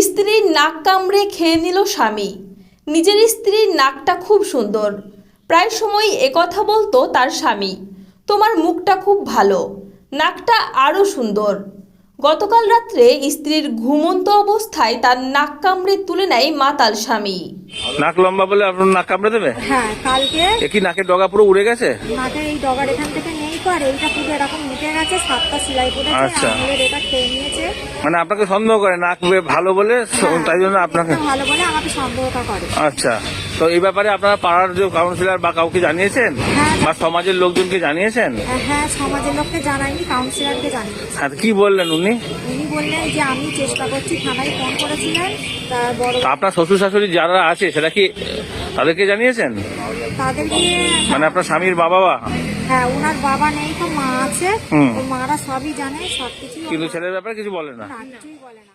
স্ত্রীর নাক কামড়ে খেয়ে নিল স্বামী। নিজের স্ত্রীর নাকটা খুব সুন্দর। প্রায় সময় একথা বলতো তার স্বামী। তোমার মুখটা খুব ভালো। নাকটা আরও সুন্দর। গতকাল রাত্রে স্ত্রীর ঘুমন্ত অবস্থায় তার নাক কামড়ে তুলে নেয় মাতাল স্বামী। নাক লম্বা বলে আপনার নাক কামড়ে দেবে? হ্যাঁ কালকে নাকের ডগা পুরো উড়ে গেছে? নাকের এই ডগার এখান থেকে নেই তো আর এইটা পুরো এরকম মুটে গেছে সাতটা সেলাই পড়েছে আচ্ছা। আঙুলের এটা খেয়ে নিয়েছে। মানে আপনাকে সন্দেহ করে নাক ভালো বলে তাই জন্য আপনাকে ভালো বলে আমাকে সন্দেহটা করে। আচ্ছা। তো এই ব্যাপারে আপনারা পাড়ার যে কাউন্সিলর বা কাউকে জানিয়েছেন? হ্যাঁ। বা সমাজের লোকজনকে জানিয়েছেন? হ্যাঁ সমাজের লোককে জানাইনি কাউন্সিলরকে জানিয়েছি। আর কি বললেন উনি? উনি বললেন যে আমি চেষ্টা করছি থানায় ফোন করেছিলেন তার বড় আপনার শ্বশুর শাশুড়ি যারা আছে সেটা কি তাদেরকে জানিয়েছেন? তাদেরকে মানে আপনার স্বামীর বাবা বা হ্যাঁ ওনার বাবা নেই তো মা আছে। হুম। তো মারা সবই জানে সব কিছুই কিন্তু ছেলের ব্যাপারে কিছু বলে না। না কিছুই বলে না।